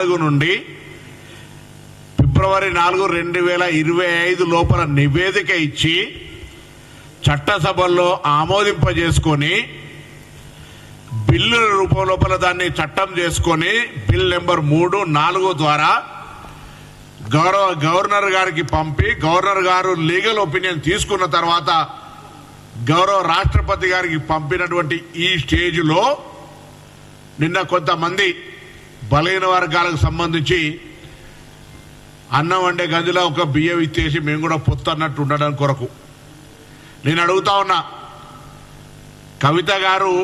నుండి ఫిబ్రవరి నాలుగు రెండు వేల ఇరవై ఐదు లోపల నివేదిక ఇచ్చి చట్టసభల్లో ఆమోదింపజేసుకొని బిల్లు రూపం లోపల దాన్ని చట్టం చేసుకొని బిల్ నెంబర్ మూడు నాలుగు ద్వారా గౌరవ గవర్నర్ గారికి పంపి గవర్నర్ గారు లీగల్ ఒపీనియన్ తీసుకున్న తర్వాత గౌరవ రాష్ట్రపతి గారికి పంపినటువంటి ఈ స్టేజ్లో నిన్న కొంతమంది బలహీన వర్గాలకు సంబంధించి అన్నం వండే గదిలో ఒక బియ్యం ఇచ్చేసి మేము కూడా పొత్తు అన్నట్టు ఉండడం కొరకు. నేను అడుగుతా ఉన్నా కవిత గారు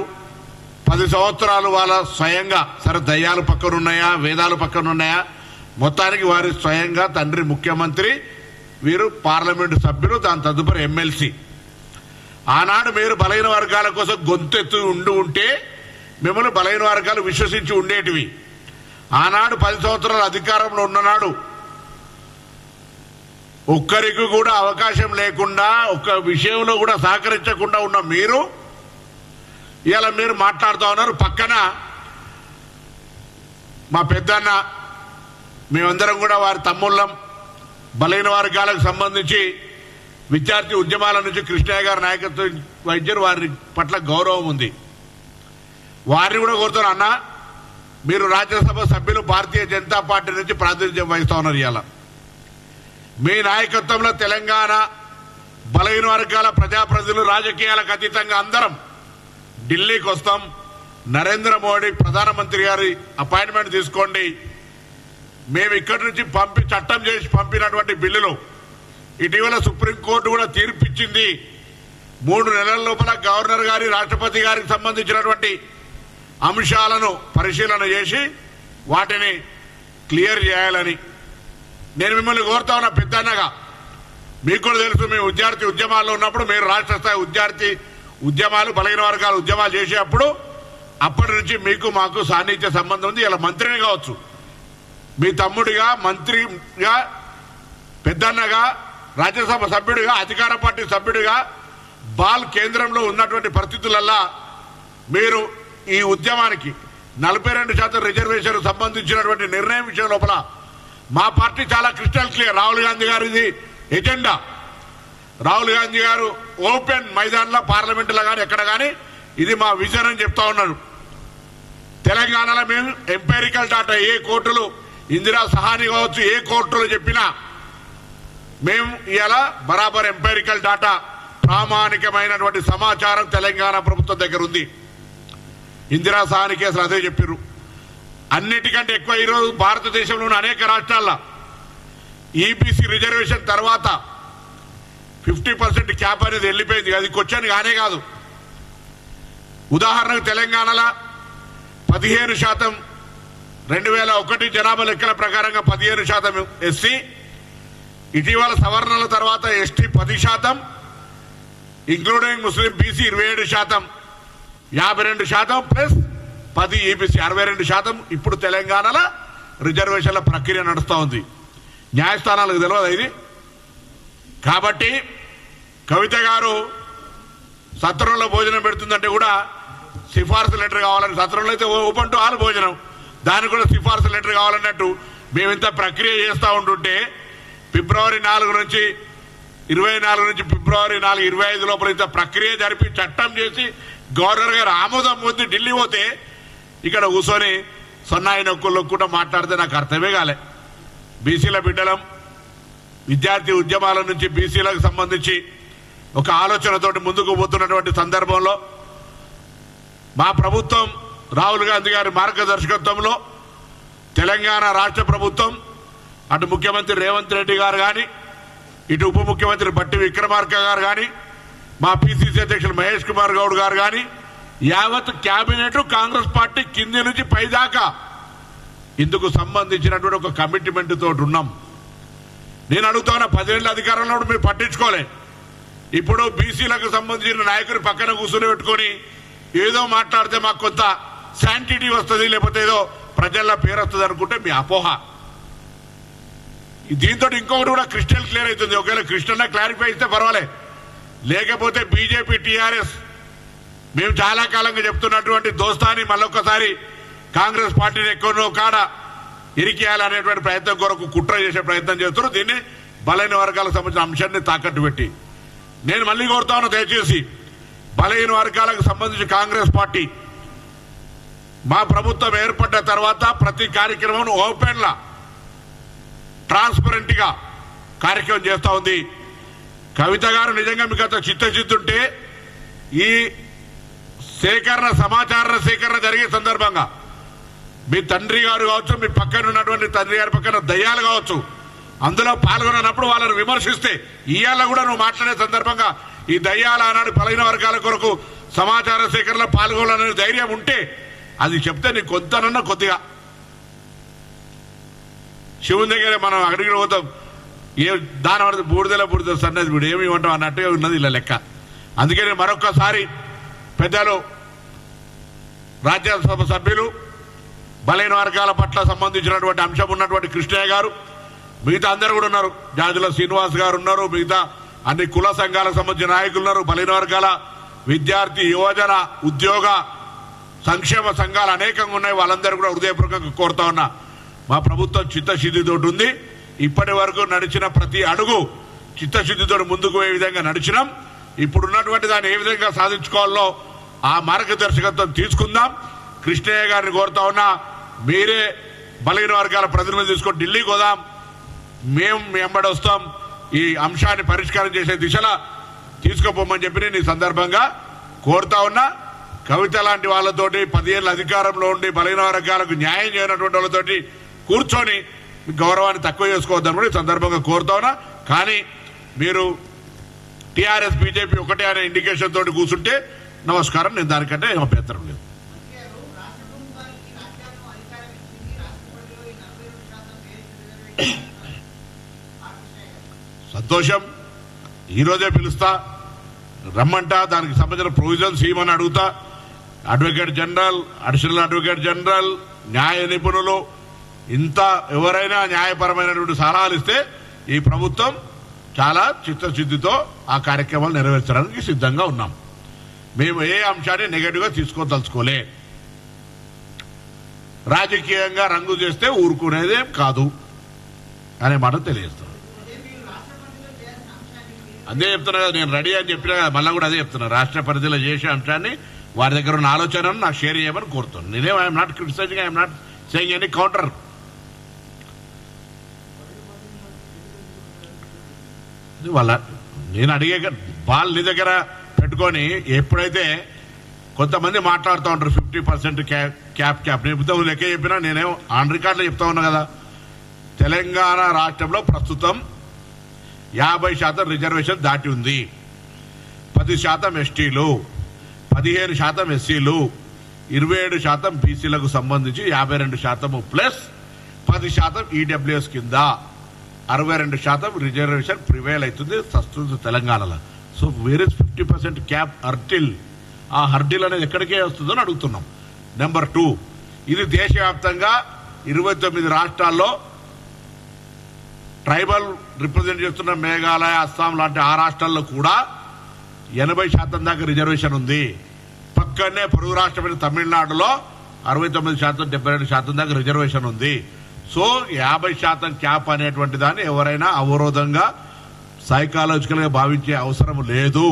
పది సంవత్సరాలు వాళ్ళ స్వయంగా సరే దయ్యాలు పక్కన ఉన్నాయా వేదాలు పక్కన ఉన్నాయా మొత్తానికి వారి స్వయంగా తండ్రి ముఖ్యమంత్రి వీరు పార్లమెంటు సభ్యులు దాని తదుపరి ఎమ్మెల్సీ. ఆనాడు మీరు బలహీన వర్గాల కోసం గొంతెత్తు ఉండి ఉంటే మిమ్మల్ని బలహీన వర్గాలు విశ్వసించి ఉండేటివి. ఆనాడు పది సంవత్సరాల అధికారంలో ఉన్ననాడు ఒక్కరికి కూడా అవకాశం లేకుండా ఒక్క విషయంలో కూడా సహకరించకుండా ఉన్న మీరు ఇలా మీరు మాట్లాడుతూ ఉన్నారు. పక్కన మా పెద్దన్న మేమందరం కూడా వారి తమ్ముళ్ళం. బలైన వర్గాలకు సంబంధించి విద్యార్థి ఉద్యమాల నుంచి కృష్ణయ్య గారి నాయకత్వం వైద్యులు వారి పట్ల గౌరవం ఉంది. వారిని కూడా కోరుతున్నా అన్న మీరు రాజ్యసభ సభ్యులు భారతీయ జనతా పార్టీ నుంచి ప్రాతినిధ్యం వహిస్తా ఉన్నారు ఇవాళ మీ నాయకత్వంలో తెలంగాణ బలహీన వర్గాల ప్రజాప్రతినిధులు రాజకీయాలకు అతీతంగా అందరం ఢిల్లీకి వస్తాం. నరేంద్ర మోడీ ప్రధానమంత్రి గారి అపాయింట్మెంట్ తీసుకోండి. మేము ఇక్కడి నుంచి పంపి చట్టం చేసి పంపినటువంటి బిల్లులు ఇటీవల సుప్రీంకోర్టు కూడా తీర్పిచ్చింది. మూడు నెలల లోపల గవర్నర్ గారి రాష్ట్రపతి గారికి సంబంధించినటువంటి అంశాలను పరిశీలన చేసి వాటిని క్లియర్ చేయాలని నేను మిమ్మల్ని కోరుతా ఉన్నా పెద్దన్నగా. మీకు కూడా తెలుసు మేము విద్యార్థి ఉద్యమాల్లో ఉన్నప్పుడు మీరు రాష్ట్ర స్థాయి విద్యార్థి ఉద్యమాలు బలహీన వర్గాల ఉద్యమాలు చేసేటప్పుడు అప్పటి నుంచి మీకు మాకు సాన్నిధ్య సంబంధం ఉంది. ఇలా మంత్రిని కావచ్చు. మీ తమ్ముడిగా మంత్రిగా పెద్దన్నగా రాజ్యసభ సభ్యుడిగా అధికార పార్టీ సభ్యుడిగా బాల్ కేంద్రంలో ఉన్నటువంటి పరిస్థితులల్లా మీరు ఈ ఉద్యమానికి నలభై రెండు శాతం రిజర్వేషన్ సంబంధించినటువంటి నిర్ణయం విషయం లోపల మా పార్టీ చాలా క్రిస్టల్ క్లియర్. రాహుల్ గాంధీ గారు ఇది ఎజెండా. రాహుల్ గాంధీ గారు ఓపెన్ మైదాన్లో పార్లమెంటులో కానీ ఎక్కడ కానీ ఇది మా విజన్ అని చెప్తా ఉన్నారు. తెలంగాణలో మేము ఎంపెరికల్ డాటా ఏ కోర్టులు ఇందిరా సహాని కావచ్చు ఏ కోర్టులు చెప్పినా మేము ఇలా బరాబర్ ఎంపెరికల్ డాటా ప్రామాణికమైనటువంటి సమాచారం తెలంగాణ ప్రభుత్వం దగ్గర ఉంది. ఇందిరా సహాని కేసులు అదే చెప్పారు అన్నిటికంటే ఎక్కువ ఈరోజు భారతదేశంలోని అనేక రాష్ట్రాల్లో ఈబీసీ రిజర్వేషన్ తర్వాత ఫిఫ్టీ పర్సెంట్ క్యాప్ అనేది వెళ్ళిపోయింది. అది క్వశ్చన్ కానే కాదు. ఉదాహరణకు తెలంగాణలో పదిహేను శాతం రెండు వేల ఒకటి జనాభా లెక్కల ప్రకారంగా పదిహేను శాతం ఎస్సీ ఇటీవల సవరణల తర్వాత ఎస్టీ పది శాతం ఇంక్లూడింగ్ ముస్లిం బీసీ ఇరవై ఏడు శాతం. యాభై రెండు శాతం ప్లస్ పది ఈబీసీ అరవై రెండు శాతం ఇప్పుడు తెలంగాణలో రిజర్వేషన్ల ప్రక్రియ నడుస్తూ ఉంది. న్యాయస్థానాలకు తెలియదు ఇది? కాబట్టి కవిత గారు సత్రంలో భోజనం పెడుతుందంటే కూడా సిఫార్సు లెటర్ కావాలని సత్రంలో అయితే ఓపెన్ టు ఆల్ భోజనం. దానికి కూడా సిఫార్సు లెటర్ కావాలన్నట్టు మేమింత ప్రక్రియ చేస్తూ ఉంటుంటే ఫిబ్రవరి నాలుగు నుంచి ఇరవై నాలుగు నుంచి ఫిబ్రవరి నాలుగు ఇరవై ఐదు లోపల ఇంత ప్రక్రియ జరిపి చట్టం చేసి గవర్నర్ గారు ఆమోదం పొంది ఢిల్లీ పోతే ఇక్కడ కూర్చొని సొన్నాయి నొక్కులు కూడా మాట్లాడితే నాకు అర్థమే కాలే. బీసీల బిడ్డలం విద్యార్థి ఉద్యమాల నుంచి బీసీలకు సంబంధించి ఒక ఆలోచనతోటి ముందుకు పోతున్నటువంటి సందర్భంలో మా ప్రభుత్వం రాహుల్ గాంధీ గారి మార్గదర్శకత్వంలో తెలంగాణ రాష్ట్ర ప్రభుత్వం అటు ముఖ్యమంత్రి రేవంత్ రెడ్డి గారు కానీ ఇటు ఉప ముఖ్యమంత్రి బట్టి విక్రమార్క గారు కానీ మా పిసిసి అధ్యక్షులు మహేష్ కుమార్ గౌడ్ గారు కానీ యావత్ క్యాబినెట్ కాంగ్రెస్ పార్టీ కింది నుంచి పైదాకా ఇందుకు సంబంధించినటువంటి ఒక కమిట్మెంట్ తోటి ఉన్నాం. నేను అడుగుతున్నా పదేళ్ళ అధికారంలో మీరు పట్టించుకోలే. ఇప్పుడు బీసీలకు సంబంధించిన నాయకుని పక్కన కూర్చుని పెట్టుకొని ఏదో మాట్లాడితే మాకు కొంత శాంటిటీ వస్తుంది లేకపోతే ఏదో ప్రజల్లో పేరు వస్తుంది అనుకుంటే మీ అపోహ. దీంతో ఇంకొకటి కూడా క్రిస్టల్ క్లియర్ అవుతుంది. ఒకవేళ క్రిస్టల్ క్లారిఫై ఇస్తే పర్వాలేదు లేకపోతే బీజేపీ టీఆర్ఎస్ మేము చాలా కాలంగా చెప్తున్నటువంటి దోస్తాని మళ్ళొక్కసారి కాంగ్రెస్ పార్టీని ఎక్కువనో కాడ ఇరికేయాలనేటువంటి ప్రయత్నం కొరకు కుట్ర చేసే ప్రయత్నం చేస్తున్నారు. దీన్ని బలైన వర్గాలకు సంబంధించిన అంశాన్ని తాకట్టు పెట్టి నేను మళ్ళీ కోరుతాను దయచేసి బలహీన వర్గాలకు సంబంధించి కాంగ్రెస్ పార్టీ మా ప్రభుత్వం ఏర్పడ్డ తర్వాత ప్రతి కార్యక్రమం ఓపెన్లా ట్రాన్స్పరెంట్గా ట్రాన్స్పరెంట్గా కార్యక్రమం చేస్తా ఉంది. కవిత గారు నిజంగా మీకు అంత చిత్తచిత్తుంటే ఈ సేకరణ సమాచార సేకరణ జరిగే సందర్భంగా మీ తండ్రి గారు కావచ్చు మీ పక్కన ఉన్నటువంటి తండ్రి గారి పక్కన దయ్యాలు కావచ్చు అందులో పాల్గొన్నప్పుడు వాళ్ళని విమర్శిస్తే ఇవాళ కూడా నువ్వు మాట్లాడే సందర్భంగా ఈ దయ్యాల ఆనాడు బలహీన వర్గాల కొరకు సమాచార సేకరణలో పాల్గొనాలనే ధైర్యం ఉంటే అది చెప్తే నీకు కొంతనన్నా కొద్దిగా. శివుని దగ్గర మనం అడిగిన పోతాం. ఏ దాని పడితే బూడిదల బూడిద సన్నది వీడు ఏమి ఇవ్వటం అన్నట్టుగా ఉన్నది ఇలా లెక్క. అందుకే నేను మరొకసారి పెద్దలు రాజ్యసభ సభ్యులు బలైన వర్గాల పట్ల సంబంధించినటువంటి అంశం ఉన్నటువంటి కృష్ణయ్య గారు మిగతా అందరూ కూడా ఉన్నారు. జాజుల శ్రీనివాస్ గారు ఉన్నారు మిగతా అన్ని కుల సంఘాలకు సంబంధించిన నాయకులు ఉన్నారు. బలైన వర్గాల విద్యార్థి యువజన ఉద్యోగ సంక్షేమ సంఘాలు అనేకంగా ఉన్నాయి. వాళ్ళందరూ కూడా హృదయపూర్వకంగా కోరుతా ఉన్నా మా ప్రభుత్వం చిత్తశుద్ధితోటి ఉంది. ఇప్పటి వరకు నడిచిన ప్రతి అడుగు చిత్తశుద్ధితో ముందుకు పోయే విధంగా నడిచినాం. ఇప్పుడున్నటువంటి దాన్ని ఏ విధంగా సాధించుకోవాలో ఆ మార్గదర్శకత్వం తీసుకుందాం. కృష్ణయ్య గారిని కోరుతా ఉన్నా మీరే బలహీన వర్గాల ప్రతినిధులు తీసుకొని ఢిల్లీకి పోదాం. మేము వెంబడి వస్తాం. ఈ అంశాన్ని పరిష్కారం చేసే దిశలో తీసుకుపోమని చెప్పి నేను ఈ సందర్భంగా కోరుతా ఉన్నా. కవిత లాంటి వాళ్ళతోటి పదిహేళ్ళ అధికారంలో ఉండి బలహీన వర్గాలకు న్యాయం చేయనటువంటి వాళ్ళతోటి కూర్చొని గౌరవాన్ని తక్కువ చేసుకోవద్దని కూడా ఈ సందర్భంగా కోరుతా కానీ మీరు టీఆర్ఎస్ బీజేపీ ఒకటే అనే ఇండికేషన్ తోటి కూర్చుంటే నమస్కారం నేను దానికంటే ఏం అభ్యంతరం లేదు. సంతోషం. ఈరోజే పిలుస్తా. రమ్మంట. దానికి సంబంధించిన ప్రొవిజన్స్ ఇవ్వమని అడుగుతా. Advocate general additional advocate general న్యాయ నిపుణులు ఇంత ఎవరైనా న్యాయపరమైనటువంటి సలహాలు ఇస్తే ఈ ప్రభుత్వం చాలా చిత్తశుద్ధితో ఆ కార్యక్రమాలు నెరవేర్చడానికి సిద్ధంగా ఉన్నాం. మేము ఏ అంశాన్ని నెగటివ్గా తీసుకోదలుచుకోలే. రాజకీయంగా రంగు చేస్తే ఊరుకునేదే కాదు అనే మాట తెలియజేస్తాం అదే చెప్తున్నా కదా నేను రెడీ అని చెప్పినా కదా మళ్ళీ కూడా అదే చెప్తున్నా. రాష్ట్ర పరిధిలో చేసే అంశాన్ని వారి దగ్గర ఉన్న ఆలోచనను నాకు షేర్ చేయమని కోరుతున్నాను. నేనేం I'm not criticising I'm not saying any counter వాళ్ళ నేను అడిగే బాల్ నీ దగ్గర పెట్టుకొని ఎప్పుడైతే కొంతమంది మాట్లాడుతూ ఉంటారు ఫిఫ్టీ పర్సెంట్ క్యాప్ క్యాప్. నేను ఇంతకు లెక్క చెప్పినా నేనేం ఆన్ రికార్డులో చెప్తా ఉన్నా కదా. తెలంగాణ రాష్ట్రంలో ప్రస్తుతం యాభై శాతం రిజర్వేషన్ దాటి ఉంది. పది శాతం ఎస్టీలు పదిహేను శాతం ఎస్సీలు ఇరవై ఏడు శాతం బీసీలకు సంబంధించి యాభై రెండు శాతము ప్లస్ పది శాతం ఈడబ్ల్యూఎస్ కింద. అరవై రెండు శాతం రిజర్వేషన్ ప్రివైల్ అవుతుంది ప్రస్తుత తెలంగాణలో. సో వేరే ఫిఫ్టీ పర్సెంట్ క్యాప్ హర్టిల్ ఆ హర్టిల్ అనేది ఎక్కడికే వస్తుందని అడుగుతున్నాం. నెంబర్ టూ ఇది దేశవ్యాప్తంగా ఇరవై తొమ్మిది రాష్ట్రాల్లో ట్రైబల్ రిప్రజెంట్ చేస్తున్న మేఘాలయ అస్సాం లాంటి ఆ రాష్ట్రాల్లో కూడా ఎనభై శాతం దాకా రిజర్వేషన్ ఉంది. పక్కనే పొరుగు రాష్ట్రమైన తమిళనాడులో అరవై తొమ్మిది శాతం డెబ్బై రెండు శాతం దాకా రిజర్వేషన్ ఉంది. సో యాభై శాతం క్యాప్ అనేటువంటి దాన్ని ఎవరైనా అవరోధంగా సైకాలజికల్గా భావించే అవసరం లేదు.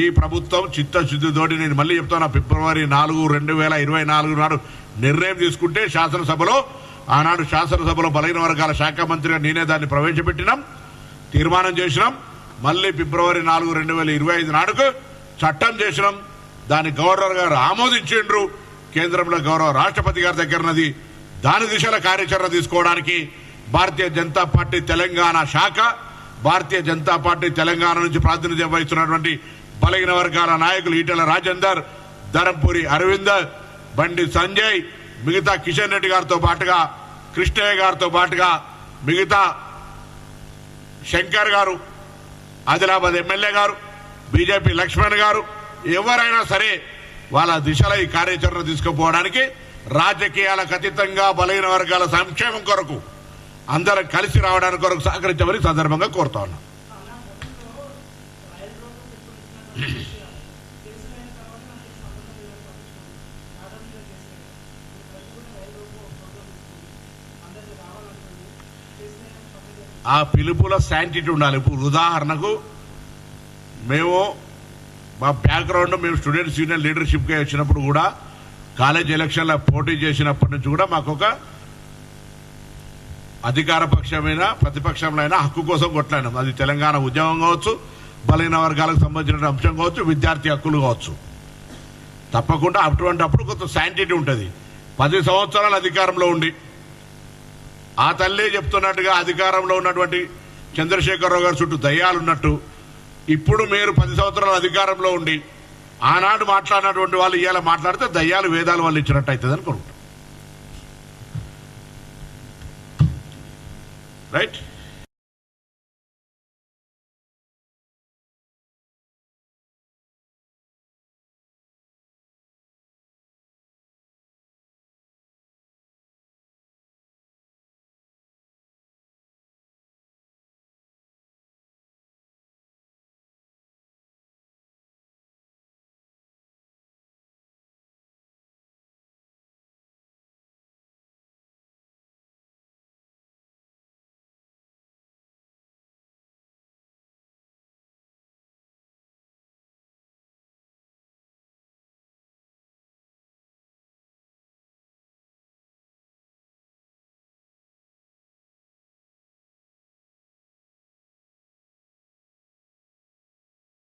ఈ ప్రభుత్వం చిత్తశుద్ధితోటి నేను మళ్ళీ చెప్తాను ఫిబ్రవరి నాలుగు రెండు వేల ఇరవై నాలుగు నాడు నిర్ణయం తీసుకుంటే శాసనసభలో ఆనాడు శాసనసభలో బలహీన వర్గాల శాఖ మంత్రిగా నేనే దాన్ని ప్రవేశపెట్టినాం తీర్మానం చేసినాం. మళ్ళీ ఫిబ్రవరి నాలుగు రెండు వేల ఇరవై ఐదు నాడుకు చట్టం చేసినాం. దాన్ని గవర్నర్ గారు ఆమోదించిండ్రు. కేంద్రంలో గౌరవ రాష్ట్రపతి గారి దగ్గరనది దాని దిశల కార్యాచరణ తీసుకోవడానికి భారతీయ జనతా పార్టీ తెలంగాణ శాఖ భారతీయ జనతా పార్టీ తెలంగాణ నుంచి ప్రాతినిధ్యం వహిస్తున్నటువంటి బలహీన వర్గాల నాయకులు ఈటెల రాజేందర్ ధరంపూరి అరవింద్ బండి సంజయ్ మిగతా కిషన్ రెడ్డి గారితో పాటుగా కృష్ణయ్య గారితో పాటుగా మిగతా శంకర్ గారు ఆదిలాబాద్ ఎమ్మెల్యే గారు బీజేపీ లక్ష్మణ్ గారు ఎవరైనా సరే వాళ్ళ దిశలో ఈ కార్యాచరణ తీసుకుపోవడానికి రాజకీయాలకు అతీతంగా బలహీన వర్గాల సంక్షేమం కొరకు అందరం కలిసి రావడానికి కొరకు సహకరించమని సందర్భంగా కోరుతా ఉన్నాం. ఆ పిలుపులో శాంటిటీ ఉండాలి. ఇప్పుడు ఉదాహరణకు మేము మా బ్యాక్గ్రౌండ్ మేము స్టూడెంట్స్ యూనియన్ లీడర్షిప్గా వచ్చినప్పుడు కూడా కాలేజ్ ఎలక్షన్లో పోటీ చేసినప్పటి నుంచి కూడా మాకు ఒక అధికార పక్షమైన ప్రతిపక్షంలో హక్కు కోసం కొట్లాడినాం. అది తెలంగాణ ఉద్యమం కావచ్చు బలహీన వర్గాలకు సంబంధించిన అంశం కావచ్చు విద్యార్థి హక్కులు కావచ్చు. తప్పకుండా అటువంటి అప్పుడు కొంత శాంటిటీ ఉంటుంది. పది సంవత్సరాలు అధికారంలో ఉండి ఆ తల్లి చెప్తున్నట్టుగా అధికారంలో ఉన్నటువంటి చంద్రశేఖరరావు గారి చుట్టూ దయ్యాలున్నట్టు ఇప్పుడు మీరు పది సంవత్సరాల అధికారంలో ఉండి ఆనాడు మాట్లాడినటువంటి వాళ్ళు ఇవాళ మాట్లాడితే దయ్యాలు వేదాలు వాళ్ళు ఇచ్చినట్టు అవుతుంది అనుకుంటాం రైట్